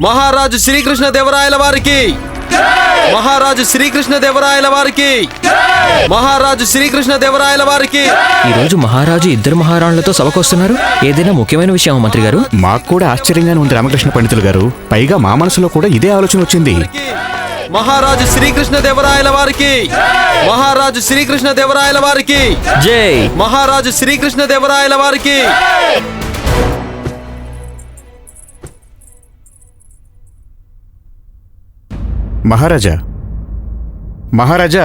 మహారాజు శ్రీకృష్ణ దేవరాయల వారికి. మహారాజు శ్రీకృష్ణ దేవరాయల వారికి. మహారాజు శ్రీకృష్ణ దేవరాయల వారికి. ఈ రోజు మహారాజు ఇద్దరు మహారాణులతో సభకొస్తున్నారు. ఏదైనా ముఖ్యమైన విషయం మంత్రి గారు? మాకు కూడా ఆశ్చర్యంగానే ఉంది రామకృష్ణ పండితులు గారు. పైగా మా మనసులో కూడా ఇదే ఆలోచన వచ్చింది. మహారాజు శ్రీకృష్ణ దేవరాయల వారికి. మహారాజు శ్రీకృష్ణ దేవరాయల వారికి. జై. మహారాజు శ్రీకృష్ణ దేవరాయల వారికి. మహారాజా మహారాజా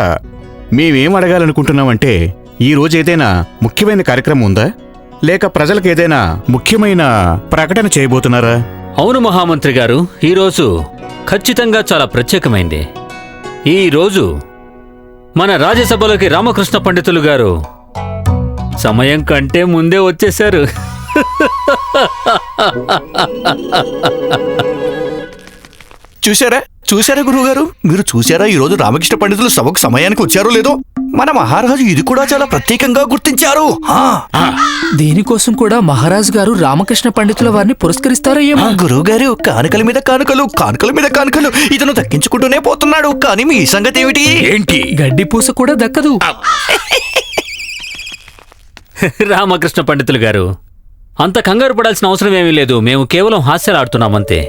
మేమేం అడగాలనుకుంటున్నామంటే ఈ రోజు ఏదైనా ముఖ్యమైన కార్యక్రమం ఉందా? లేక ప్రజలకు ఏదైనా ముఖ్యమైన ప్రకటన చేయబోతున్నారా? అవును మహామంత్రి గారు ఈరోజు ఖచ్చితంగా చాలా ప్రత్యేకమైంది. ఈ రోజు మన రాజ్యసభలోకి రామకృష్ణ పండితులు గారు సమయం కంటే ముందే వచ్చేశారు. చూశారా? చూశారా గురువుగారు? మీరు చూశారా ఈ రోజు రామకృష్ణ పండితులు సభకు సమయానికి వచ్చారో లేదో? మన మహారాజు ఇది కూడా చాలా ప్రత్యేకంగా గుర్తించారు. ఆ, దీనికోసం కూడా మహారాజు గారు రామకృష్ణ పండితుల వారిని పురస్కరిస్తారో ఏమో? గురువుగారు కానుకల మీద కానుకలు కానుకల మీద కానుకలు. ఇతను దక్కించుకుంటూనే పోతున్నాడు. కానీ మీ సంగతి ఏమిటి? ఏంటి? గడ్డి పూస కూడా దక్కదు. రామకృష్ణ పండితులు గారు అంత కంగారు పడాల్సిన అవసరం ఏమీ లేదు. మేము కేవలం హాస్యాలాడుతున్నామంతే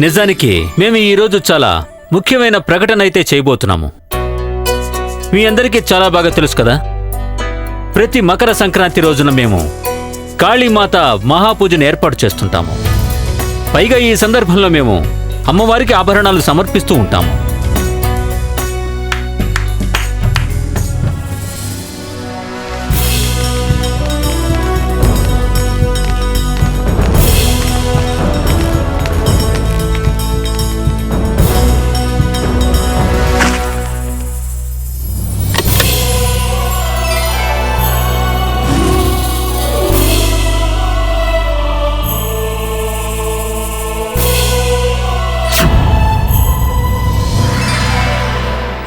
నిజానికి మేము ఈరోజు చాలా ముఖ్యమైన ప్రకటన అయితే చేయబోతున్నాము. మీ అందరికీ చాలా బాగా తెలుసు కదా? ప్రతి మకర సంక్రాంతి రోజున మేము కాళీమాత మహాపూజను ఏర్పాటు చేస్తుంటాము. పైగా ఈ సందర్భంలో మేము అమ్మవారికి ఆభరణాలు సమర్పిస్తూ ఉంటాము.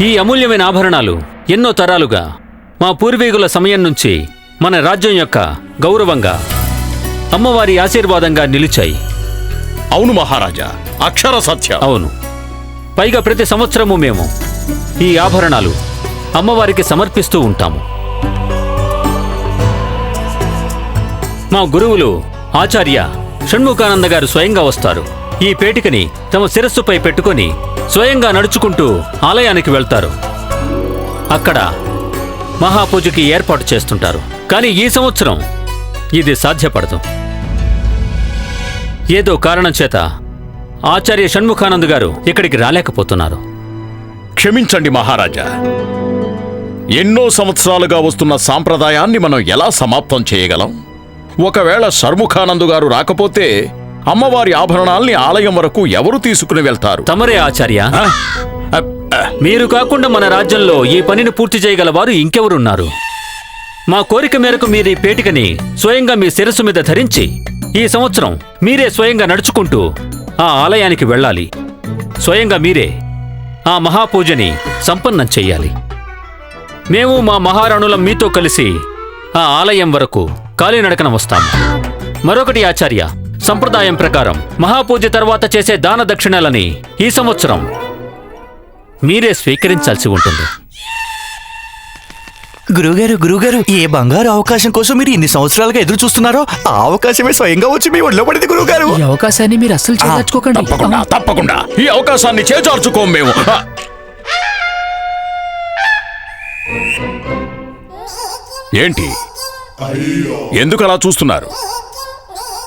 ఈ అమూల్యమైన ఆభరణాలు ఎన్నో తరాలుగా మా పూర్వీకుల సమయం నుంచి మన రాజ్యం యొక్క గౌరవంగా అమ్మవారి ఆశీర్వాదంగా నిలిచాయి. అవును మహారాజా అక్షర సత్యం. అవును. పైగా ప్రతి సంవత్సరము మేము ఈ ఆభరణాలు అమ్మవారికి సమర్పిస్తూ ఉంటాము. మా గురువులు ఆచార్య షణ్ముఖానంద గారు స్వయంగా వస్తారు. ఈ పేటికని తమ శిరస్సుపై పెట్టుకొని స్వయంగా నడుచుకుంటూ ఆలయానికి వెళ్తారు. అక్కడ మహాపూజకి ఏర్పాటు చేస్తుంటారు. కానీ ఈ సంవత్సరం ఇది సాధ్యపడదు. ఏదో కారణం చేత ఆచార్య షణ్ముఖానంద్ గారు ఇక్కడికి రాలేకపోతున్నారు. క్షమించండి మహారాజా. ఎన్నో సంవత్సరాలుగా వస్తున్న సాంప్రదాయాన్ని మనం ఎలా సమాప్తం చేయగలం? ఒకవేళ షర్ముఖానందు గారు రాకపోతే అమ్మవారి ఆభరణాల్ని ఆలయం వరకు ఎవరు తీసుకుని వెళ్తారు? తమరే ఆచార్య. మీరు కాకుండా మన రాజ్యంలో ఈ పనిని పూర్తి చేయగల వారు ఇంకెవరున్నారు? మా కోరిక మేరకు మీరు ఈ పేటికని స్వయంగా మీ శిరస్సు మీద ధరించి ఈ సంవత్సరం మీరే స్వయంగా నడుచుకుంటూ ఆ ఆలయానికి వెళ్ళాలి. స్వయంగా మీరే ఆ మహాపూజని సంపన్నం చెయ్యాలి. మేము మా మహారాణులం మీతో కలిసి ఆ ఆలయం వరకు కాలినడకన వస్తాము. మరొకటి ఆచార్య సంప్రదాయం ప్రకారం మహాపూజ తర్వాత చేసే దాన దక్షిణలని ఈ సంవత్సరం మీరే స్వీకరించాల్సి ఉంటుంది. గురువుగారు గురువుగారు ఏ బంగారు అవకాశం కోసం మీరు ఇన్ని సంవత్సరాలుగా ఎదురు చూస్తున్నారో ఆ అవకాశమే స్వయంగా వచ్చి మీ ఒళ్ళో పడింది గురువుగారు ఈ అవకాశాన్ని మీరు అస్సలు చేదర్చుకోకండి తప్పకుండా తప్పకుండా. ఈ అవకాశాన్ని చేజార్చుకోం మేము. ఏంటి? ఎందుకు అలా చూస్తున్నారు?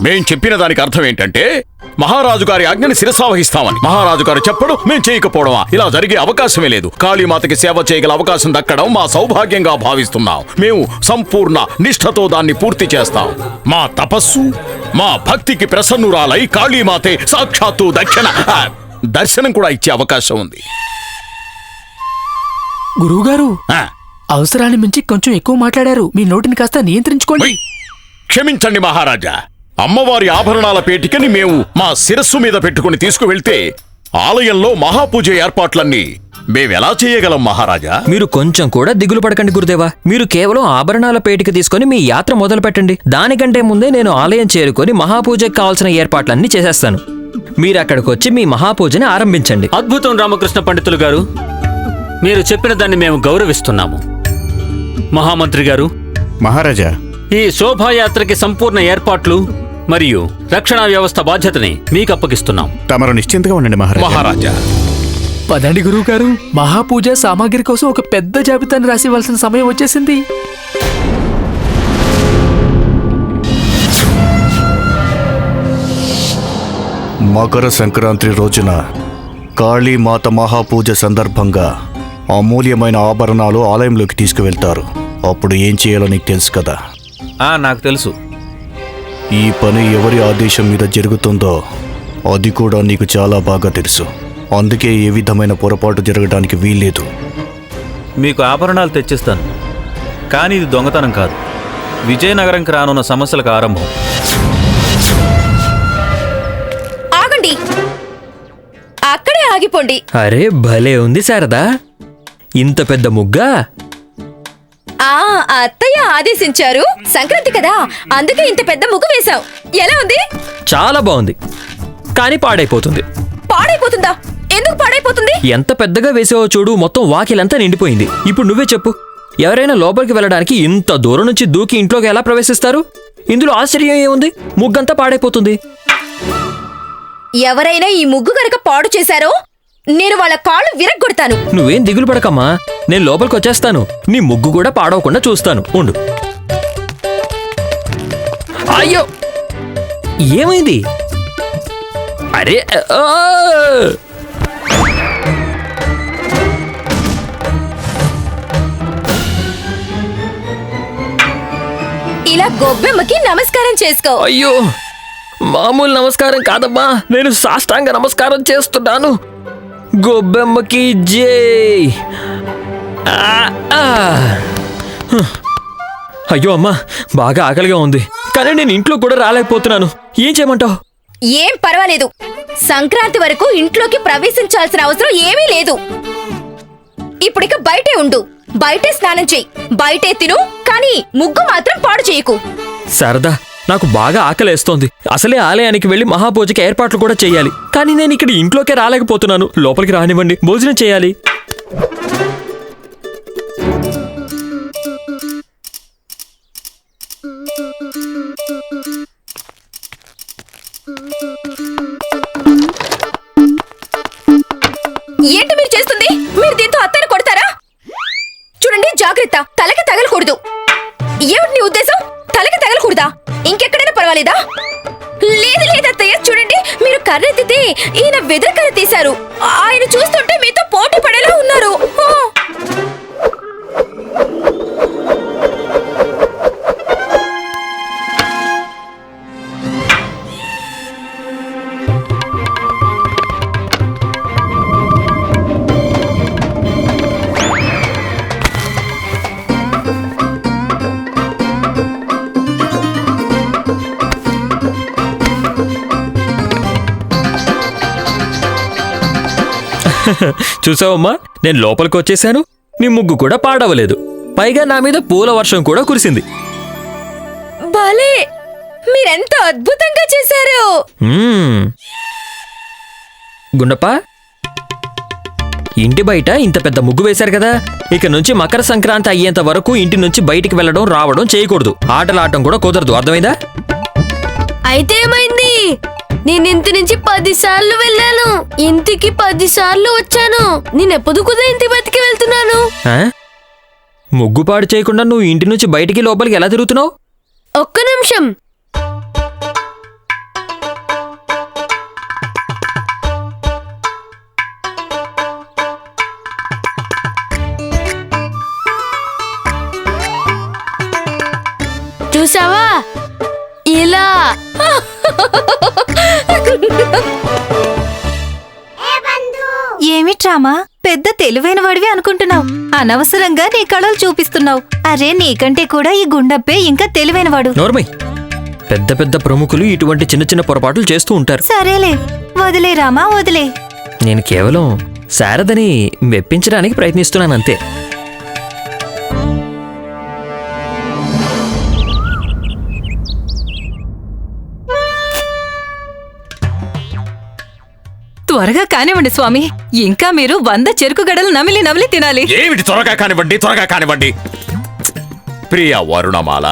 మేం చెప్పిన దానికి అర్థం ఏంటంటే మహారాజు గారి ఆజ్ఞని శిరసావహిస్తామని. మహారాజు గారు చెప్పడం మేం చేయకపోవడమా? ఇలా జరిగే అవకాశమే లేదు. కాళీమాతకి సేవ చేయగల అవకాశం దక్కడం మా సౌభాగ్యంగా భావిస్తున్నాం. మేము సంపూర్ణ నిష్ఠతో దాన్ని పూర్తి చేస్తాం. మా తపస్సు మా భక్తికి ప్రసన్నురాలై కాళీమాతే సాక్షాత్తు దక్షిణ దర్శనం కూడా ఇచ్చే అవకాశం ఉంది. గురువుగారు ఆ, అవసరాన్ని మించి కొంచెం ఎక్కువ మాట్లాడారు. మీ నోటిని కాస్త నియంత్రించుకోండి. క్షమించండి మహారాజా. అమ్మవారి ఆభరణాల పేటికని మేము మా శిరస్సు మీద పెట్టుకుని తీసుకువెళ్తే ఆలయంలో మహాపూజ ఏర్పాట్లన్నీ మేమెలా చేయగలం మహారాజా? మీరు కొంచెం కూడా దిగులు పడకండి గురుదేవా. మీరు కేవలం ఆభరణాల పేటిక తీసుకొని మీ యాత్ర మొదలు పెట్టండి దానికంటే ముందే నేను ఆలయం చేరుకొని మహాపూజకి కావాల్సిన ఏర్పాట్లన్నీ చేసేస్తాను. మీరు అక్కడికి వచ్చి మీ మహాపూజని ఆరంభించండి. అద్భుతం రామకృష్ణ పండితులు గారు. మీరు చెప్పిన దాన్ని మేము గౌరవిస్తున్నాము. మహామంత్రి గారు మహారాజా. ఈ శోభాయాత్రకి సంపూర్ణ ఏర్పాట్లు మరియు రక్షణ వ్యవస్థ బాధ్యతని మీకు అప్పగిస్తున్నాం తమరు నిశ్చింతగా ఉండండి మహారాజా. మహారాజా. పదండి గురువు గారు మహాపూజ సామాగ్రి కోసం ఒక పెద్ద జాబితాను రాసివ్వాల్సిన సమయం వచ్చేసింది. మకర సంక్రాంతి రోజున కాళీమాత మహాపూజ సందర్భంగా అమూల్యమైన ఆభరణాలు ఆలయంలోకి తీసుకువెళ్తారు. అప్పుడు ఏం చేయాలో నీకు తెలుసు కదా? ఆ నాకు తెలుసు. ఈ పని ఎవరి ఆదేశం మీద జరుగుతుందో అది కూడా నీకు చాలా బాగా తెలుసు. అందుకే ఏ విధమైన పొరపాటు జరగడానికి వీల్లేదు. మీకు ఆభరణాలు తెచ్చిస్తాను. కానీ ఇది దొంగతనం కాదు. విజయనగరంకి రానున్న సమస్యలకు ఆరంభం. ఆగండి. అక్కడే ఆగిపోండి. అరే భలే ఉంది శారదా. ఇంత పెద్ద ముగ్గా? ఆ అత్తయ్య ఆదేశించారు. సంక్రాంతి కదా అందుకే ఇంత పెద్ద ముగ్గు వేశావు. ఎలా ఉంది? చాలా బాగుంది. కానీ పాడైపోతుంది. పాడైపోతుందా? ఎందుకు పాడైపోతుంది? ఎంత పెద్దగా వేసావో చూడు మొత్తం వాకిలంతా నిండిపోయింది. ఇప్పుడు నువ్వే చెప్పు. ఎవరైనా లోపలికి వెళ్ళడానికి ఇంత దూరం నుంచి దూకి ఇంట్లోకి ఎలా ప్రవేశిస్తారు? ఇందులో ఆశ్చర్యం ఏముంది? ముగ్గంతా పాడైపోతుంది. ఎవరైనా ఈ ముగ్గు గనక పాడు చేశారో నేను వాళ్ళ కాళ్ళు విరగ్గొడతాను. నువ్వేం దిగులు పడకమ్మా. నేను లోపలికి వచ్చేస్తాను నీ ముగ్గు కూడా పాడవకుండా చూస్తాను. ఉండు. అయ్యో! ఏమైంది? అరే ఆ! ఇలా గొబ్బెమ్మకి నమస్కారం చేసుకో. అయ్యో! మామూలు నమస్కారం కాదమ్మా. నేను సాష్టాంగ నమస్కారం చేస్తున్నాను. గొబ్బెమ్మకి జై. అయ్యో అమ్మా బాగా ఆకలిగా ఉంది. కానీ నేను ఇంట్లో కూడా రాలేకపోతున్నాను. ఏం చేయమంటావు? ఏం పర్వాలేదు. సంక్రాంతి వరకు ఇంట్లోకి ప్రవేశించాల్సిన అవసరం ఏమీ లేదు. ఇప్పుడిక బయటే ఉండు. బయటే స్నానం చెయ్యి బయటే తిను కానీ ముగ్గు మాత్రం పాడు చేయకు. సరదా నాకు బాగా ఆకలేస్తోంది. అసలే ఆలయానికి వెళ్ళి మహాభోజకి ఏర్పాట్లు కూడా చేయాలి. కానీ నేను ఇక్కడ ఇంట్లోకే రాలేకపోతున్నాను. లోపలికి రానివ్వండి. భోజనం చేయాలి. ఏంటి మీరు చేస్తుంది? మీరు దీంతో అత్తని కొడతారా? చూడండి జాగ్రత్త. తలకి తగలకూడదు. ఏమిటి నీ ఉద్దేశం? తలకి తగలకూడదా? ఇంకెక్కడైనా పర్వాలేదా? లేదు లేదు అత్తయ్య. చూడండి మీరు కర్రెత్తితే ఈయన వెదర్ కర్ర తీశారు. ఆయన చూస్తుంటే మీతో పోటీ పడేలా ఉన్నారు. చూసావమ్మా నేను లోపలికి వచ్చేసాను. నీ ముగ్గు కూడా పాడవలేదు. పైగా నా మీద పూల వర్షం కూడా కురిసింది. భలే మీరెంత అద్భుతంగా చేశారు. గుండప్ప ఇంటి బయట ఇంత పెద్ద ముగ్గు వేశారు కదా. ఇక నుంచి మకర సంక్రాంతి అయ్యేంత వరకు ఇంటి నుంచి బయటికి వెళ్ళడం రావడం చేయకూడదు. ఆటలాడటం కూడా కుదరదు. అర్థమైందా? అయితే ఏమైంది? నేను ఇంటి నుంచి పది సార్లు వెళ్ళాను? ఇంటికి పది సార్లు వచ్చాను. నేను ఎప్పుడు కుదా ఇంటి బతికి వెళ్తున్నాను. ఆ? ముగ్గు పాడు చేయకుండా నువ్వు ఇంటి నుంచి బయటికి లోపలికి ఎలా తిరుగుతున్నావు? ఒక్క నిమిషం. చూసావా? ఇలా ఏమిట్రామా పెద్ద తెలివైన వాడివి అనుకుంటున్నావు. అనవసరంగా నీ కళలు చూపిస్తున్నావు. అరే నీకంటే కూడా ఈ గుండప్పే ఇంకా తెలివైనవాడు నోర్మై పెద్ద పెద్ద ప్రముఖులు ఇటువంటి చిన్న చిన్న పొరపాట్లు చేస్తూ ఉంటారు. సరేలే వదిలే రామా వదిలే. నేను కేవలం శారదని మెప్పించడానికి ప్రయత్నిస్తున్నాను అంతే. త్వరగా కానివ్వండి స్వామి. ఇంకా మీరు వంద చెరుకు గడలు నమిలి నమిలి తినాలి. ఏమిటి త్వరగా కానివ్వండి త్వరగా కానివ్వండి? ప్రియ వరుణమాల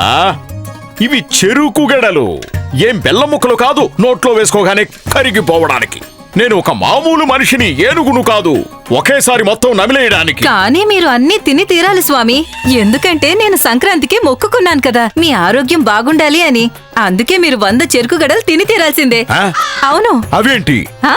ఇవి చెరుకు గడలు. ఏం బెల్లం ముక్కలు కాదు నోట్లో వేసుకోగానే కరిగిపోవడానికి. నేను ఒక మామూలు మనిషిని ఏనుగును కాదు ఒకేసారి మొత్తం నమిలేయడానికి. కానీ మీరు అన్ని తిని తీరాలి స్వామి. ఎందుకంటే నేను సంక్రాంతికి మొక్కుకున్నాను కదా. మీ ఆరోగ్యం బాగుండాలి అని. అందుకే మీరు వంద చెరుకు గడలు తిని తీరాల్సిందే. ఆ? అవును. అవేంటి? ఆ?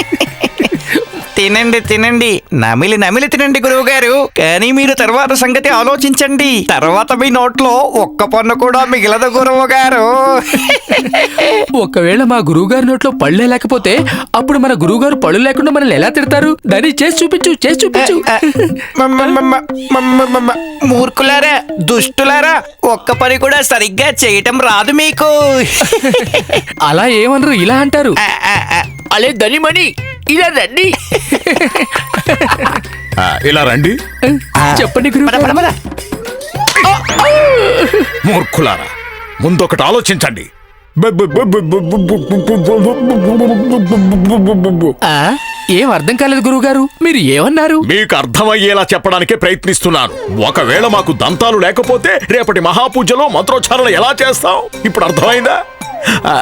తినండి తినండి. నమిలి నమిలి తినండి గురువు గారు కానీ మీరు తర్వాత సంగతి ఆలోచించండి. తర్వాత మీ నోట్లో ఒక్క పన్ను కూడా మిగలదు గురువు గారు ఒకవేళ మా గురువుగారి నోట్లో పళ్ళే లేకపోతే అప్పుడు మన గురువుగారు పళ్ళు లేకుండా మనల్ని ఎలా తిడతారు? దాన్ని చేసి చూపించు చేసి చూపించు. మూర్ఖులారా దుష్టులారా ఒక్క పని కూడా సరిగ్గా చేయటం రాదు మీకు. అలా ఏమనరు ఇలా అంటారు. అలే ధనిమణి ఇలా రండి ఆ, ఇలా రండి చెప్పండి గురువు. మూర్ఖులారా ముందొకటి ఆలోచించండి ఆ? ఏం అర్థం కాలేదు గురువుగారు మీరు ఏమన్నారు మీకు అర్థమయ్యేలా చెప్పడానికే ప్రయత్నిస్తున్నాను ఒకవేళ మాకు దంతాలు లేకపోతే రేపటి మహాపూజలో మంత్రోచ్చారణ ఎలా చేస్తాం ఇప్పుడు అర్థమైందా ఆ,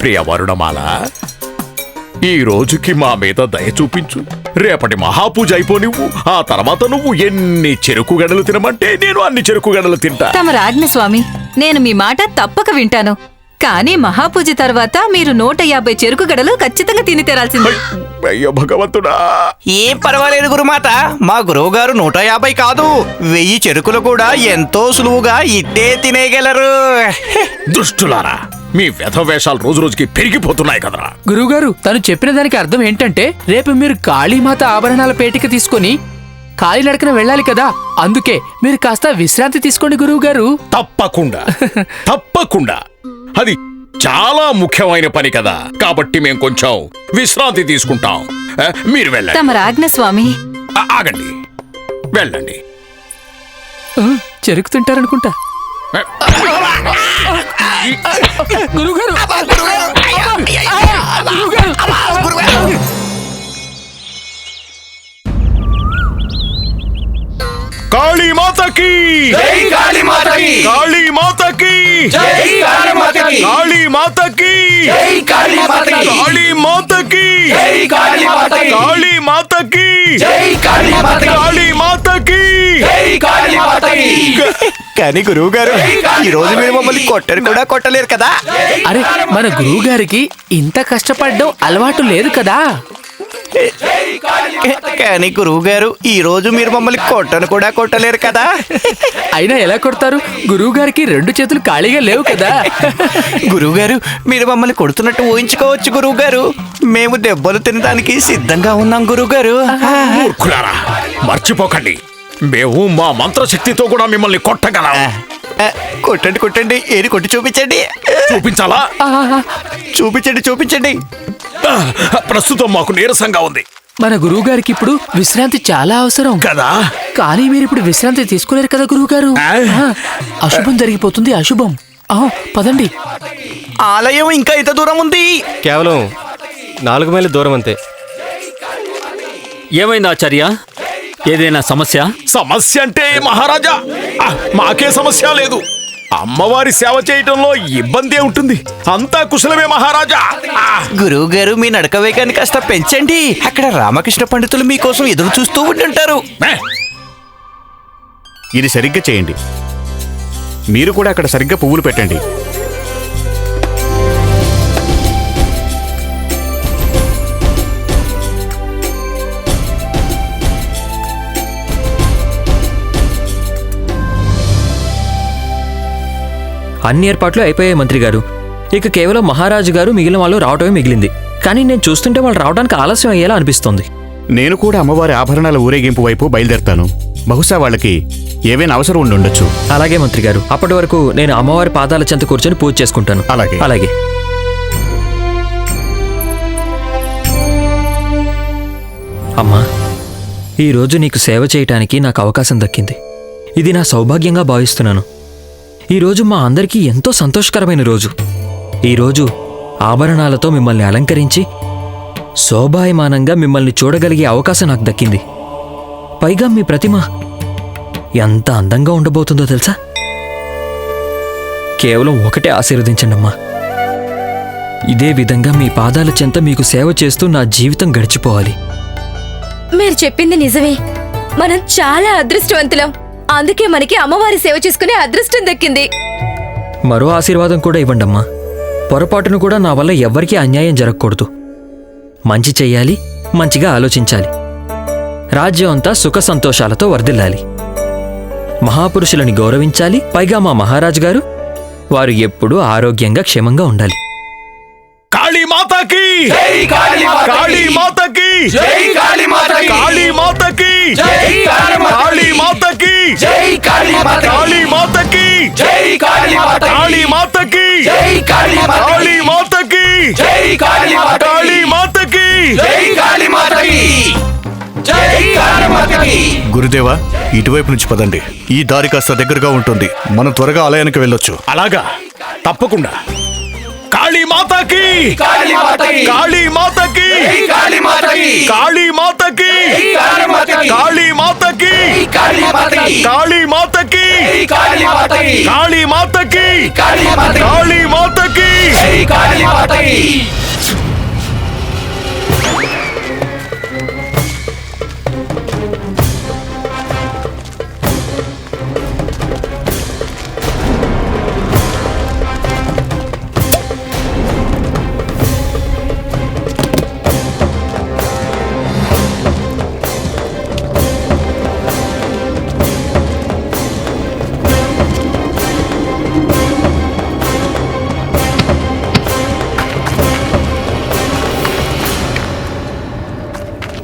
ప్రియ వరుణమాల ఈ రోజుకి మా మీద దయ చూపించు. రేపటి మహాపూజ అయిపోనివ్వు. ఆ తర్వాత నువ్వు ఎన్ని చెరుకు గడలు తినమంటే నేను అన్ని చెరుకు గడలు తింటా. తమ రాజ్ఞ స్వామి నేను మీ మాట తప్పక వింటాను. కానీ మహాపూజ తర్వాత మీరు నూట యాభై చెరుకు గడలు ఖచ్చితంగా తిని తీరాల్సిందే. అయ్యో భగవంతుడా. ఏం పర్వాలేదు గురుమాత. మా గురువు గారు నూట యాభై కాదు. వెయ్యి చెరుకులు కూడా ఎంతో సులువుగా ఇట్టే తినేయగలరు. దుష్టులారా మీ వ్యధ వేషాలు రోజు రోజుకి పెరిగిపోతున్నాయి కదరా. గురువుగారు తను చెప్పిన దానికి అర్థం ఏంటంటే రేపు మీరు కాళీమాత ఆభరణాల పేటిక తీసుకొని కాలినడకన వెళ్ళాలి కదా. అందుకే మీరు కాస్త విశ్రాంతి తీసుకోండి గురువుగారు. తప్పకుండా. తప్పకుండా. అది చాలా ముఖ్యమైన పని కదా. కాబట్టి మేము కొంచెం విశ్రాంతి తీసుకుంటాం. మీరు వెళ్ళండి. తమ రాజ్ఞ స్వామి. ఆ, ఆగండి. వెళ్ళండి. ఆ, చెరుకు తింటారనుకుంటా గురువుగారు కాళీ మాతకి కాళీ మాతకి కాళీ మాతకి కాళీ మాతకి! కాళీ మాతకి! కాళీ మాతకి! కాళీ మాతకి! కానీ గురువు గారు ఈ రోజు మీరు మమ్మల్ని కొట్టరు కూడా కొట్టలేరు కదా? అరే మన గురువు గారికి ఇంత కష్టపడడం అలవాటు లేదు కదా? కానీ గురువు గారు ఈ రోజు మీరు మమ్మల్ని కొట్టను కూడా కొట్టలేరు కదా? అయినా ఎలా కొడతారు? గురువు గారికి రెండు చేతులు ఖాళీగా లేవు కదా. గురువు గారు మీరు మమ్మల్ని కొడుతున్నట్టు ఊహించుకోవచ్చు గురువు గారు. మేము దెబ్బలు తినడానికి సిద్ధంగా ఉన్నాం గురువు గారు. మూర్ఖులారా మర్చిపోకండి. మేము మా మంత్రశక్తితో కూడా మిమ్మల్ని కొట్టగలం. కొట్టండి కొట్టండి. ఏది కొట్టి చూపించండి? చూపించాలా? చూపించండి చూపించండి. ప్రస్తుతం మాకు నీరసంగా ఉంది. మన గురువు గారికి ఇప్పుడు విశ్రాంతి చాలా అవసరం. కదా? కానీ మీరు ఇప్పుడు విశ్రాంతి తీసుకోలేరు కదా గురువు గారు ఆ? అశుభం జరిగిపోతుంది అశుభం. ఆ, పదండి. ఆలయం ఇంకా ఇంత దూరం ఉంది. కేవలం నాలుగు మైళ్ళ దూరం అంతే. ఏమైంది ఆచార్య? ఏదైనా సమస్య? సమస్య అంటే మహారాజా మాకే సమస్య లేదు. అమ్మవారి సేవ చేయటంలో ఇబ్బంది ఉంటుంది. అంతా కుశలమే మహారాజా. గురువు గారు మీ నడక వేగాన్ని కాస్త పెంచండి. అక్కడ రామకృష్ణ పండితులు మీకోసం ఎదురు చూస్తూ ఉంటుంటారు ఇది సరిగ్గా చేయండి. మీరు కూడా అక్కడ సరిగ్గా పువ్వులు పెట్టండి. అన్ని ఏర్పాట్లు అయిపోయాయి మంత్రి గారు. ఇక కేవలం మహారాజు గారు మిగిలిన వాళ్ళు రావటమే మిగిలింది. కానీ నేను చూస్తుంటే వాళ్ళు రావడానికి ఆలస్యం అయ్యేలా అనిపిస్తుంది. నేను కూడా అమ్మవారి ఆభరణాల ఊరేగింపు వైపు బయలుదేరతాను. బహుశా వాళ్ళకి ఏవైనా అవసరం ఉండి ఉండొచ్చు. అలాగే మంత్రి గారు. అప్పటి వరకు నేను అమ్మవారి పాదాల చెంత కూర్చొని పూజ చేసుకుంటాను. అలాగే. అలాగే. అమ్మా ఈరోజు నీకు సేవ చేయటానికి నాకు అవకాశం దక్కింది. ఇది నా సౌభాగ్యంగా భావిస్తున్నాను. ఈరోజు మా అందరికీ ఎంతో సంతోషకరమైన రోజు. ఈరోజు ఆభరణాలతో మిమ్మల్ని అలంకరించి శోభాయమానంగా మిమ్మల్ని చూడగలిగే అవకాశం నాకు దక్కింది. పైగా మీ ప్రతిమ ఎంత అందంగా ఉండబోతుందో తెలుసా? కేవలం ఒకటే ఆశీర్వదించండమ్మా ఇదే విధంగా మీ పాదాల చెంత మీకు సేవ చేస్తూ నా జీవితం గడిచిపోవాలి. మీరు చెప్పింది నిజమే. మనం చాలా అదృష్టవంతులం. అందుకే మనకి అమ్మవారి సేవ చేసుకునే అదృష్టం దక్కింది. మరో ఆశీర్వాదం కూడా ఇవ్వండమ్మా. పొరపాటును కూడా నా వల్ల ఎవ్వరికీ అన్యాయం జరగకూడదు. మంచి చెయ్యాలి మంచిగా ఆలోచించాలి. రాజ్యం అంతా సుఖ సంతోషాలతో వర్ధిల్లాలి. మహాపురుషులని గౌరవించాలి పైగా మా మహారాజు గారు వారు ఎప్పుడూ ఆరోగ్యంగా క్షేమంగా ఉండాలి. కాళీ మాతాకి జై కాళీ మాతకి! కాళీ మాతాకి జై కాళీ మాతకి! కాళీ మాతాకి జై కాళీ మాతకి! కాళీ మాతాకి జై కాళీ మాతకి! కాళీ మాతాకి జై కాళీ మాతకి! కాళీ మాతాకి జై! కాళీ మాతాకి జై కాళీ మాతకి! జై కాళీ మాతకి! గురుదేవా ఇటువైపు నుంచి పదండి ఈ దారి కాస్త దగ్గరగా ఉంటుంది మనం త్వరగా ఆలయానికి వెళ్ళొచ్చు అలాగా తప్పకుండా కాళీ మాతాకి కాళీ మాతకి! కాళీ మాతాకి జై కాళీ మాతకి! కాళీ మాతాకి కాళీ మాతకి! కాళీ మాతాకి కాళీ మాతకి! కాళీ మాతాకి జై కాళీ మాతకి! కాళీ మాతాకి కాళీ మాతకి! కాళీ మాతాకి జై కాళీ మాతకి!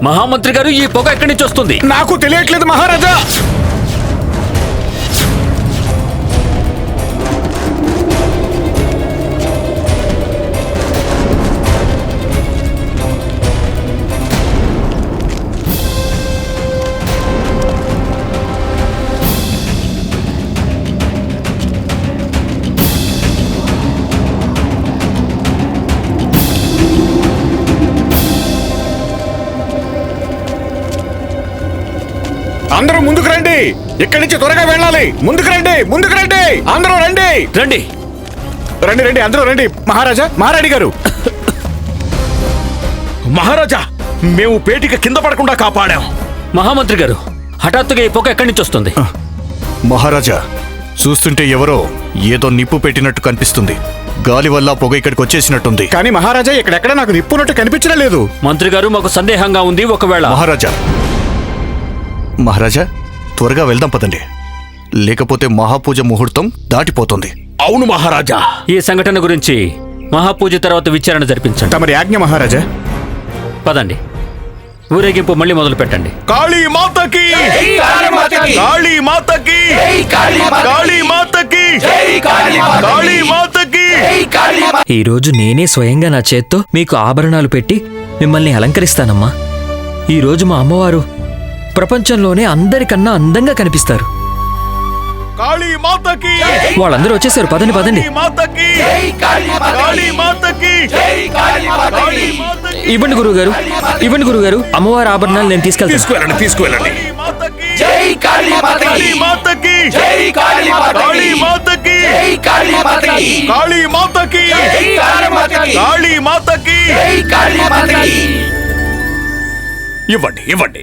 మహామంత్రి గారు ఈ పొగ ఎక్కడి నుంచి వస్తుంది? నాకు తెలియట్లేదు మహారాజా. అందరూ ముందుకు రండి. ఇక్కడి నుంచి త్వరగా వెళ్ళాలి. ముందుకు రండి ముందుకు రండి. అందరూ రండి. రండి. రండి రండి అందరూ రండి. మహారాజా మహారాణి గారు. మహారాజా మేము పేటిక కింద పడకుండా కాపాడాం. మహామంత్రి గారు హఠాత్తుగా ఈ పొగ ఎక్కడి నుంచి వస్తుంది? మహారాజా చూస్తుంటే ఎవరో ఏదో నిప్పు పెట్టినట్టు కనిపిస్తుంది. గాలి వల్ల పొగ ఇక్కడికి వచ్చేసినట్టుంది. కానీ మహారాజా ఇక్కడెక్కడ నాకు నిప్పున్నట్టు కనిపించడం లేదు. మంత్రి గారు మాకు సందేహంగా ఉంది ఒకవేళ. మహారాజా మహారాజా త్వరగా వెళ్దాం పదండి. లేకపోతే మహాపూజ ముహూర్తం దాటిపోతుంది. అవును మహారాజా. ఈ సంఘటన గురించి మహాపూజ తర్వాత విచారణ జరిపించండి. తమరి ఆజ్ఞ మహారాజా. పదండి. ఊరేగింపు మళ్ళీ మొదలు పెట్టండి. కాళీ మాతకి. కాళీ మాతకి! కాళీ మాతకి. జై కాళీ మాతకి! కాళీ మాతకి. జై కాళీ మాతకి! కాళీ మాతకి. జై కాళీ మాతకి! ఈరోజు నేనే స్వయంగా నా చేత్తో మీకు ఆభరణాలు పెట్టి మిమ్మల్ని అలంకరిస్తానమ్మా. ఈరోజు మా అమ్మవారు ప్రపంచంలోనే అందరికన్నా అందంగా కనిపిస్తారు కాళీ మాతకి వాళ్ళందరూ వచ్చేసారు పదండి పదండి కాళీ మాతకి జై కాళీ మాతకి! కాళీ మాతకి జై కాళీ మాతకి! కాళీ మాతకి ఇవ్వండి ఇవ్వండి గురువుగారు అమ్మవారి ఆభరణాలు నేను తీసుకెళ్తాను తీసుకువెళ్ళండి తీసుకువెళ్ళండి మాతకి జై కాళీ కాళీ మాతకి! మాతకి జై కాళీ కాళీ మాతకి! మాతకి జై కాళీ మాతకి! కాళీ మాతకి జై కాళీ మాతకి! కాళీ మాతకి జై కాళీ మాతకి! ఇవ్వండి ఇవ్వండి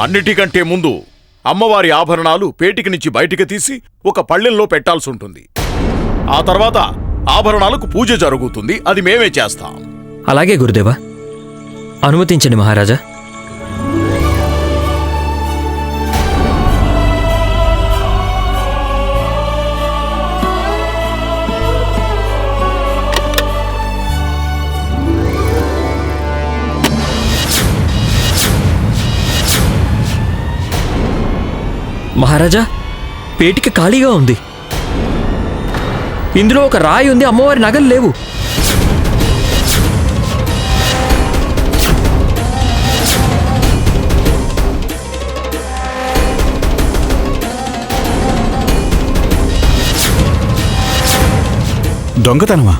అన్నిటికంటే ముందు అమ్మవారి ఆభరణాలు పేటికి నుంచి బయటికి తీసి ఒక పళ్ళెంలో పెట్టాల్సి ఉంటుంది. ఆ తర్వాత ఆభరణాలకు పూజ జరుగుతుంది. అది మేమే చేస్తాం. అలాగే గురుదేవా. అనుమతించండి మహారాజా. మహారాజా పేటిక ఖాళీగా ఉంది. ఇందులో ఒక రాయి ఉంది అమ్మవారి నగలు లేవు. దొంగతనమా?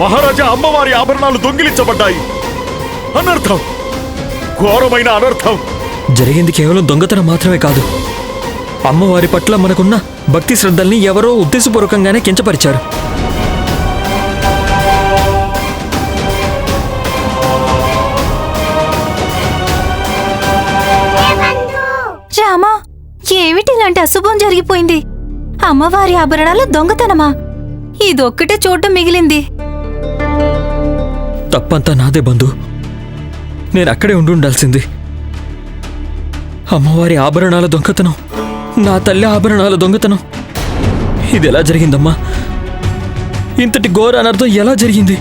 మహారాజా అమ్మవారి ఆభరణాలు దొంగిలించబడ్డాయి. అనర్థం! ఘోరమైన అనర్థం. జరిగింది కేవలం దొంగతనం మాత్రమే కాదు. అమ్మవారి పట్ల మనకున్న భక్తి శ్రద్ధల్ని ఎవరో ఉద్దేశపూర్వకంగానే కించపరిచారు. రామా ఏమిటి ఇలాంటి అశుభం జరిగిపోయింది? అమ్మవారి ఆభరణాలు దొంగతనమా? ఇదొక్కటే చూడటం మిగిలింది. తప్పంతా నాదే బంధు. నేను అక్కడే ఉండి ఉండాల్సింది. అమ్మవారి ఆభరణాల దొంగతనం నా తల్లి ఆభరణాల దొంగతనం. ఇది ఎలా జరిగిందమ్మా? ఇంతటి ఘోర అనర్థం ఎలా జరిగింది?